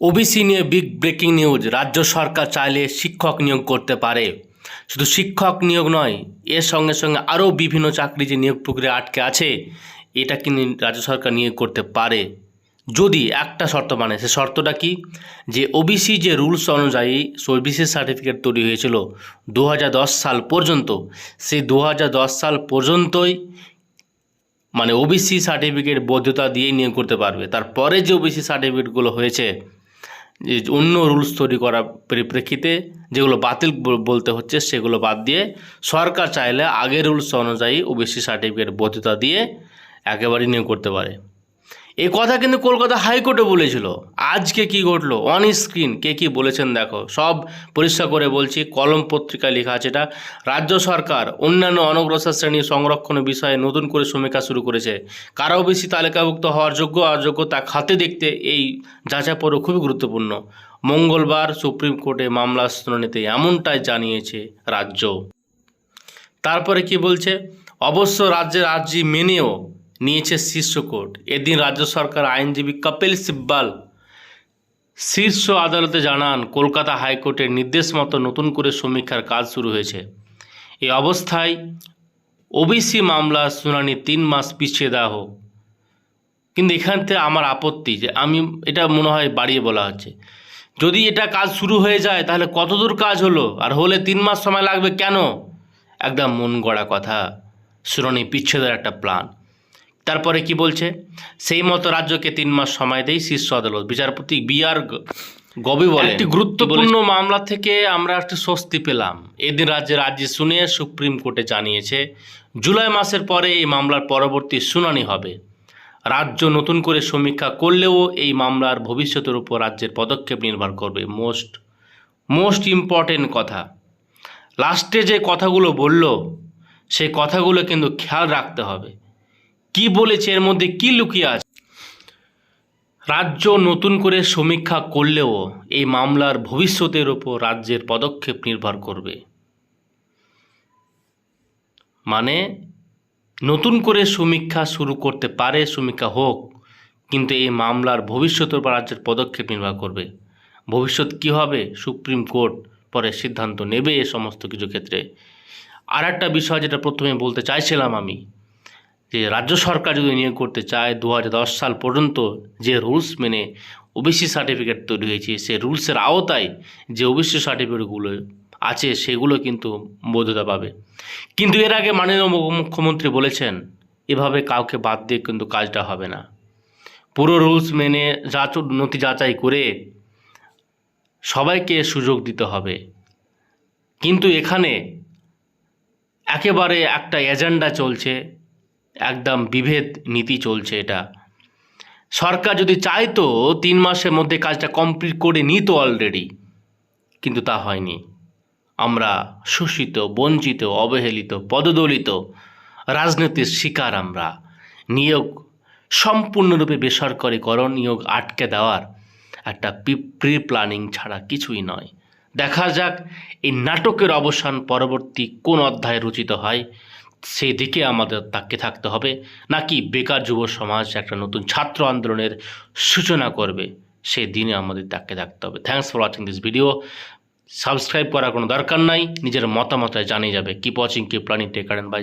OBC নিয়ে big breaking news রাজ্য সরকার চাইলে শিক্ষক নিয়োগ করতে পারে। শুধু শিক্ষক নিয়োগ নয়, এর সঙ্গে সঙ্গে আরও বিভিন্ন চাকরি যে নিয়োগ প্রক্রিয়া আটকে আছে। এটা কিন্তু রাজ্য সরকার নিয়োগ করতে পারে? যদি একটা শর্ত মানে সে শর্তটা কি? যে ওবিসি যে রুলস অনুযায়ী ওবিসি সার্টিফিকেট তৈরি হয়েছিল দু হাজার দশ সাল পর্যন্ত, সেই দু হাজার দশ সাল পর্যন্তই মানে ওবিসি সার্টিফিকেট বৈধতা দিয়েই নিয়োগ করতে পারবে। তারপরে যে ওবিসি সার্টিফিকেটগুলো হয়েছে অন্য রুলস তৈরি করার পরিপ্রেক্ষিতে যেগুলো বাতিল বলতে হচ্ছে সেগুলো বাদ দিয়ে সরকার চাইলে আগের রুলস অনুযায়ী ওবিসি সার্টিফিকেট বৈধতা দিয়ে একেবারেই নিয়োগ করতে পারে। এই কথা কিন্তু কলকাতা হাইকোর্টে বলেছিল। আজকে কি ঘটলো? অন স্ক্রিন কে কি বলেছেন দেখো। সব পরিষ্কার করে বলছি, কলম পত্রিকায় লেখা আছে এটা। রাজ্য সরকার অন্যান্য অনগ্রসর শ্রেণি সংরক্ষণের বিষয়ে নতুন করে সমীক্ষা শুরু করেছে। কারও বেশি তালিকাভুক্ত হওয়ার যোগ্য, অযোগ্য তা খাতে দেখতে এই যাচাই পর্ব খুবই গুরুত্বপূর্ণ। মঙ্গলবার সুপ্রিম কোর্টে মামলার শুনানিতে এমনটাই জানিয়েছে রাজ্য। তারপরে কি বলছে? অবশ্য রাজ্যের আর্জি মেনেও নিয়েছে শীর্ষ কোর্ট। এদিন রাজ্য সরকার আইনজীবী কপিল সিব্বাল শীর্ষ আদালতে জানান, কলকাতা হাইকোর্টের নির্দেশ মতো নতুন করে সমীক্ষার কাজ শুরু হয়েছে। এ অবস্থায় ওবিসি মামলা শুনানি তিন মাস পিছিয়ে দেওয়া হোক। কিন্তু এখান থেকে আমার আপত্তি যে আমি এটা মনে হয় বাড়িয়ে বলা হচ্ছে। যদি এটা কাজ শুরু হয়ে যায়, তাহলে কতদূর কাজ হলো? আর হলে তিন মাস সময় লাগবে কেন? একদম মন গড়া কথা। শুনানি পিছিয়ে দেওয়ার একটা প্ল্যান। তারপরে কি বলছে? সেই মতো রাজ্যকে তিন মাস সময় দেয় শীর্ষ আদালত। বিচারপতি বি আর গবি বলে একটি গুরুত্বপূর্ণ মামলা থেকে আমরা একটু স্বস্তি পেলাম। এদিন রাজ্যের রাজ্যে শুনে সুপ্রিম কোর্টে জানিয়েছে জুলাই মাসের পরে এই মামলার পরবর্তী শুনানি হবে। রাজ্য নতুন করে সমীক্ষা করলেও এই মামলার ভবিষ্যতের উপর রাজ্যের পদক্ষেপ নির্ভর করবে। মোস্ট মোস্ট ইম্পর্টেন্ট কথা লাস্টে যে কথাগুলো বলল সেই কথাগুলো কিন্তু খেয়াল রাখতে হবে। কি বলেছে, এর মধ্যে কি লুকিয়ে আছে? রাজ্য নতুন করে সমীক্ষা করলেও এই মামলার ভবিষ্যতের ওপর রাজ্যের পদক্ষেপ নির্ভর করবে। মানে নতুন করে সমীক্ষা শুরু করতে পারে, সমীক্ষা হোক, কিন্তু এই মামলার ভবিষ্যতের উপর রাজ্যের পদক্ষেপ নির্ভর করবে। ভবিষ্যৎ কী হবে, সুপ্রিম কোর্ট পরে সিদ্ধান্ত নেবে এ সমস্ত কিছু ক্ষেত্রে। আর একটা বিষয় যেটা প্রথমে বলতে চাইছিলাম আমি যে রাজ্য সরকার যদি নিয়োগ করতে চায় দু হাজার দশ সাল পর্যন্ত যে রুলস মেনে ওবিসি সার্টিফিকেট তৈরি হয়েছে সে রুলসের আওতায় যে ওবিসি সার্টিফিকেটগুলো আছে সেগুলো কিন্তু বৈধতা পাবে। কিন্তু এর আগে মাননীয় মুখ্যমন্ত্রী বলেছেন, এভাবে কাউকে বাদ দিয়ে কিন্তু কাজটা হবে না। পুরো রুলস মেনে যাচ নথি যাচাই করে সবাইকে সুযোগ দিতে হবে। কিন্তু এখানে একেবারে একটা এজেন্ডা চলছে একদম বিভেদ নীতি চলছে এটা। সরকার যদি চাইতো, তিন মাসের মধ্যে কাজটা কমপ্লিট করে নিত অলরেডি কিন্তু তা হয়নি। আমরা শোষিত, বঞ্চিত, অবহেলিত, পদদলিত, রাজনীতির শিকার আমরা। নিয়োগ সম্পূর্ণরূপে বেসরকারিকরণ নিয়োগ আটকে দেওয়ার একটা প্রি প্ল্যানিং ছাড়া কিছুই নয়। দেখা যাক, এই নাটকের অবসান পরবর্তী কোন অধ্যায়ে রচিত হয়। সেই দিকে আমাদের তাকে থাকতে হবে। নাকি বেকার যুব সমাজ একটা নতুন ছাত্র আন্দোলনের সূচনা করবে, সেই দিনে আমাদের তাকে থাকতে হবে। Thanks for watching this video subscribe করার কোনো দরকার নাই। নিজের মতামত জানিয়ে যাবে। Keep watching keep planning take bye